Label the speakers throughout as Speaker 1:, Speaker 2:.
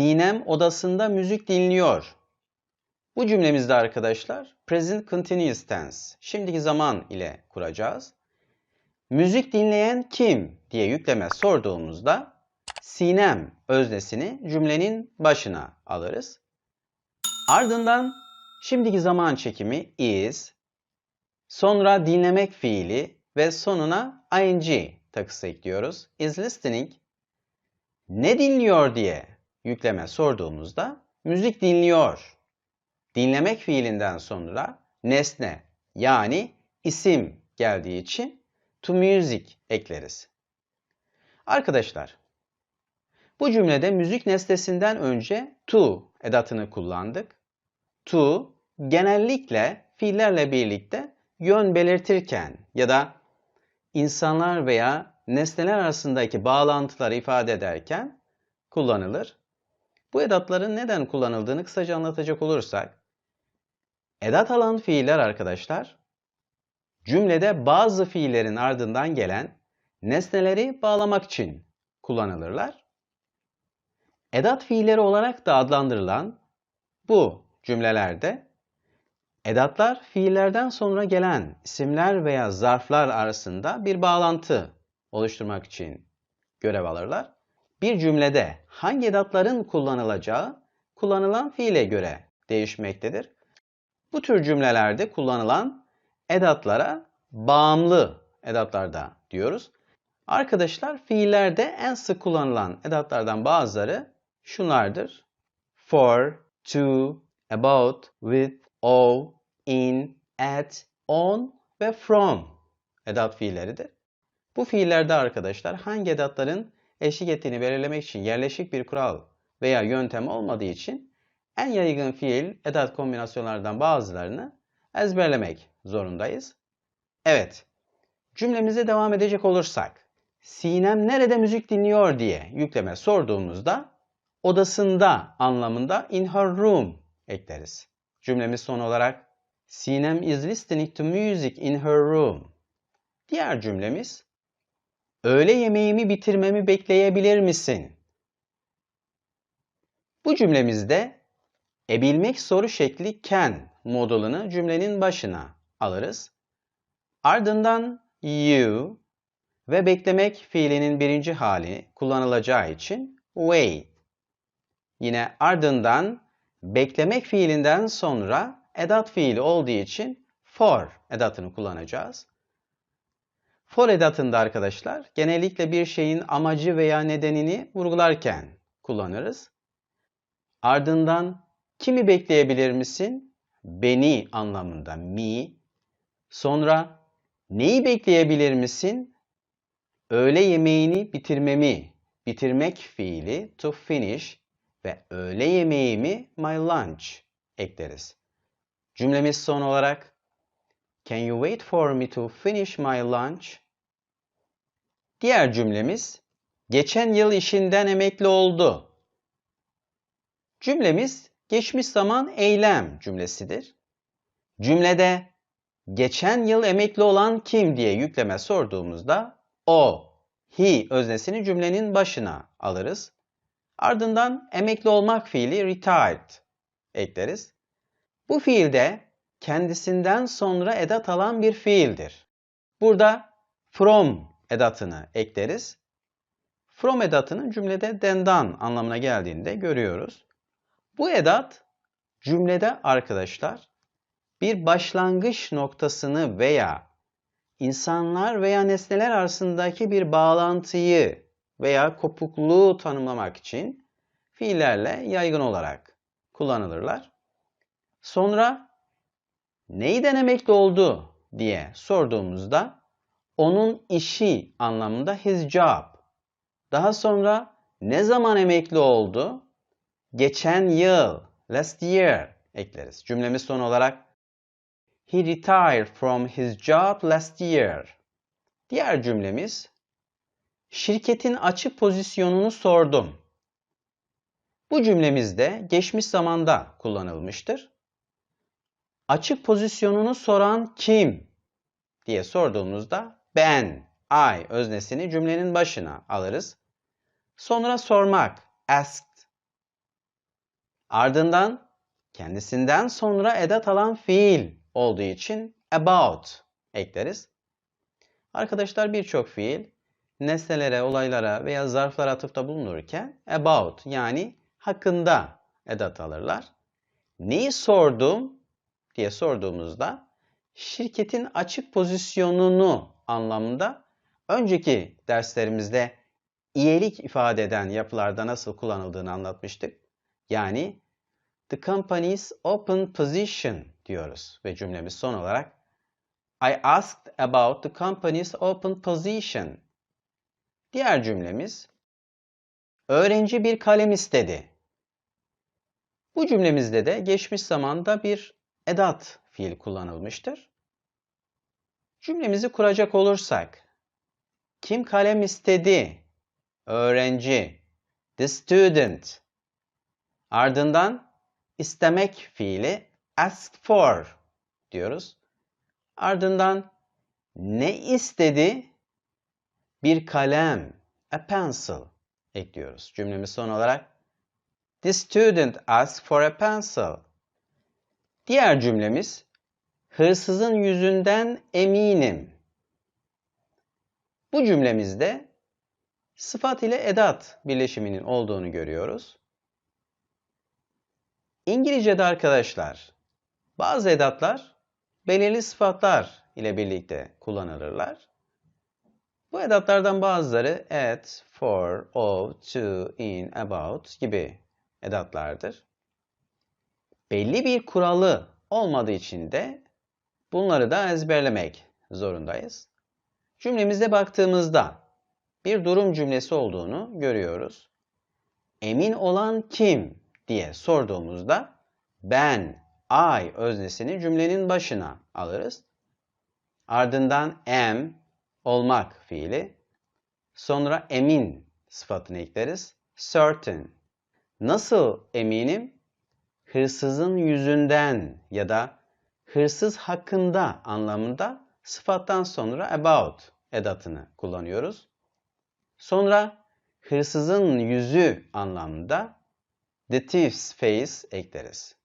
Speaker 1: Sinem odasında müzik dinliyor. Bu cümlemizde arkadaşlar present continuous tense, şimdiki zaman ile kuracağız. Müzik dinleyen kim diye yükleme sorduğumuzda Sinem öznesini cümlenin başına alırız. Ardından şimdiki zaman çekimi is, sonra dinlemek fiili ve sonuna ing takısı ekliyoruz. Is listening ne dinliyor diye yükleme sorduğumuzda müzik dinliyor. Dinlemek fiilinden sonra nesne yani isim geldiği için to music ekleriz. Arkadaşlar bu cümlede müzik nesnesinden önce to edatını kullandık. To genellikle fiillerle birlikte yön belirtirken ya da insanlar veya nesneler arasındaki bağlantıları ifade ederken kullanılır. Bu edatların neden kullanıldığını kısaca anlatacak olursak, edat alan fiiller arkadaşlar, cümlede bazı fiillerin ardından gelen nesneleri bağlamak için kullanılırlar. Edat fiilleri olarak da adlandırılan bu cümlelerde edatlar fiillerden sonra gelen isimler veya zarflar arasında bir bağlantı oluşturmak için görev alırlar. Bir cümlede hangi edatların kullanılacağı kullanılan fiile göre değişmektedir. Bu tür cümlelerde kullanılan edatlara bağımlı edatlarda diyoruz. Arkadaşlar fiillerde en sık kullanılan edatlardan bazıları şunlardır. For, to, about, with, of, in, at, on ve from edat fiilleridir. Bu fiillerde arkadaşlar hangi edatların eşlik ettiğini belirlemek için yerleşik bir kural veya yöntem olmadığı için en yaygın fiil edat kombinasyonlardan bazılarını ezberlemek zorundayız. Evet, cümlemize devam edecek olursak, Sinem nerede müzik dinliyor diye yükleme sorduğumuzda odasında anlamında in her room ekleriz. Cümlemiz son olarak Sinem is listening to music in her room. Diğer cümlemiz Öğle yemeğimi bitirmemi bekleyebilir misin? Bu cümlemizde ebilmek soru şekli can modulunu cümlenin başına alırız. Ardından you ve beklemek fiilinin birinci hali kullanılacağı için wait. Yine ardından beklemek fiilinden sonra edat fiili olduğu için for edatını kullanacağız. For edatında arkadaşlar genellikle bir şeyin amacı veya nedenini vurgularken kullanırız. Ardından kimi bekleyebilir misin? Beni anlamında me. Sonra neyi bekleyebilir misin? Öğle yemeğini bitirmemi, bitirmek fiili to finish ve öğle yemeğimi my lunch ekleriz. Cümlemiz son olarak Can you wait for me to finish my lunch? Diğer cümlemiz geçen yıl işinden emekli oldu. Cümlemiz geçmiş zaman eylem cümlesidir. Cümlede geçen yıl emekli olan kim diye yükleme sorduğumuzda o, he öznesini cümlenin başına alırız. Ardından emekli olmak fiili retired ekleriz. Bu fiilde kendisinden sonra edat alan bir fiildir. Burada from edatını ekleriz. From edatının cümlede dendan anlamına geldiğini de görüyoruz. Bu edat cümlede arkadaşlar bir başlangıç noktasını veya insanlar veya nesneler arasındaki bir bağlantıyı veya kopukluğu tanımlamak için fiillerle yaygın olarak kullanılırlar. Sonra neyi denemekte oldu diye sorduğumuzda onun işi anlamında his job. Daha sonra ne zaman emekli oldu? Geçen yıl, last year ekleriz. Cümlemiz son olarak He retired from his job last year. Diğer cümlemiz şirketin açık pozisyonunu sordum. Bu cümlemizde geçmiş zamanda kullanılmıştır. Açık pozisyonunu soran kim diye sorduğumuzda ben, I öznesini cümlenin başına alırız. Sonra sormak, asked. Ardından kendisinden sonra edat alan fiil olduğu için about ekleriz. Arkadaşlar birçok fiil nesnelere, olaylara veya zarflara atıfta bulunurken about yani hakkında edat alırlar. Neyi sordum diye sorduğumuzda şirketin açık pozisyonunu anlamında önceki derslerimizde iyilik ifade eden yapılarda nasıl kullanıldığını anlatmıştık. Yani the company's open position diyoruz ve cümlemiz son olarak I asked about the company's open position. Diğer cümlemiz öğrenci bir kalem istedi. Bu cümlemizde de geçmiş zamanda bir edat fiil kullanılmıştır. Cümlemizi kuracak olursak kim kalem istedi? Öğrenci. The student. Ardından istemek fiili ask for diyoruz. Ardından ne istedi? Bir kalem, a pencil ekliyoruz. Cümlemiz son olarak The student asked for a pencil. Diğer cümlemiz hırsızın yüzünden eminim. Bu cümlemizde sıfat ile edat birleşiminin olduğunu görüyoruz. İngilizce'de arkadaşlar bazı edatlar belirli sıfatlar ile birlikte kullanılırlar. Bu edatlardan bazıları at, for, of, to, in, about gibi edatlardır. Belli bir kuralı olmadığı için de bunları da ezberlemek zorundayız. Cümlemize baktığımızda bir durum cümlesi olduğunu görüyoruz. Emin olan kim diye sorduğumuzda ben, I öznesini cümlenin başına alırız. Ardından am, olmak fiili. Sonra emin sıfatını ekleriz. Certain. Nasıl eminim? Hırsızın yüzünden ya da hırsız hakkında anlamında sıfattan sonra about edatını kullanıyoruz. Sonra hırsızın yüzü anlamında the thief's face ekleriz.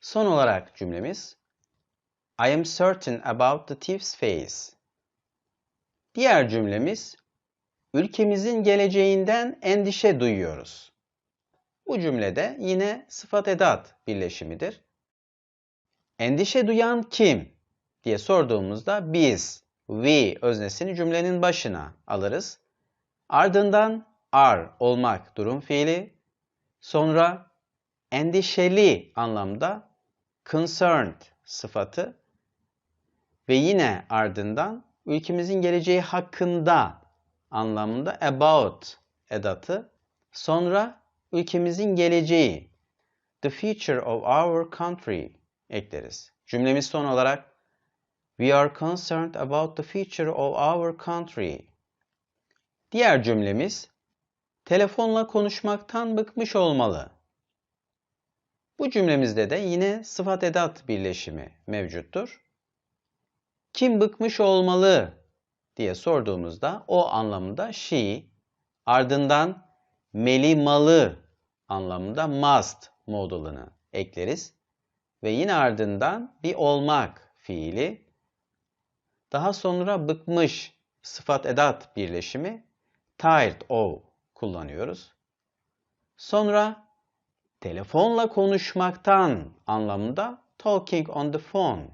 Speaker 1: Son olarak cümlemiz I am certain about the thief's face. Diğer cümlemiz ülkemizin geleceğinden endişe duyuyoruz. Bu cümlede yine sıfat edat birleşimidir. Endişe duyan kim diye sorduğumuzda biz, we öznesini cümlenin başına alırız. Ardından are olmak durum fiili. Sonra endişeli anlamda concerned sıfatı ve yine ardından ülkemizin geleceği hakkında anlamında about edatı. Sonra ülkemizin geleceği the future of our country ekleriz. Cümlemiz son olarak We are concerned about the future of our country. Diğer cümlemiz telefonla konuşmaktan bıkmış olmalı. Bu cümlemizde de yine sıfat edat birleşimi mevcuttur. Kim bıkmış olmalı diye sorduğumuzda o anlamında she, ardından melimalı anlamında must modulunu ekleriz. Ve yine ardından bir olmak fiili. Daha sonra bıkmış sıfat edat birleşimi tired of kullanıyoruz. Sonra telefonla konuşmaktan anlamında talking on the phone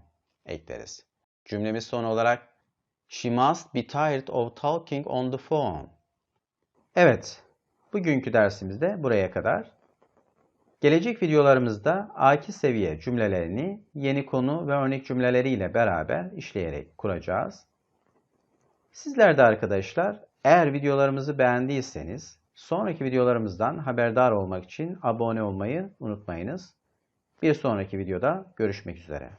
Speaker 1: ekleriz. Cümlemiz son olarak She must be tired of talking on the phone. Evet, bugünkü dersimizde buraya kadar. Gelecek videolarımızda A2 seviye cümlelerini yeni konu ve örnek cümleleriyle beraber işleyerek kuracağız. Sizler de arkadaşlar eğer videolarımızı beğendiyseniz sonraki videolarımızdan haberdar olmak için abone olmayı unutmayınız. Bir sonraki videoda görüşmek üzere.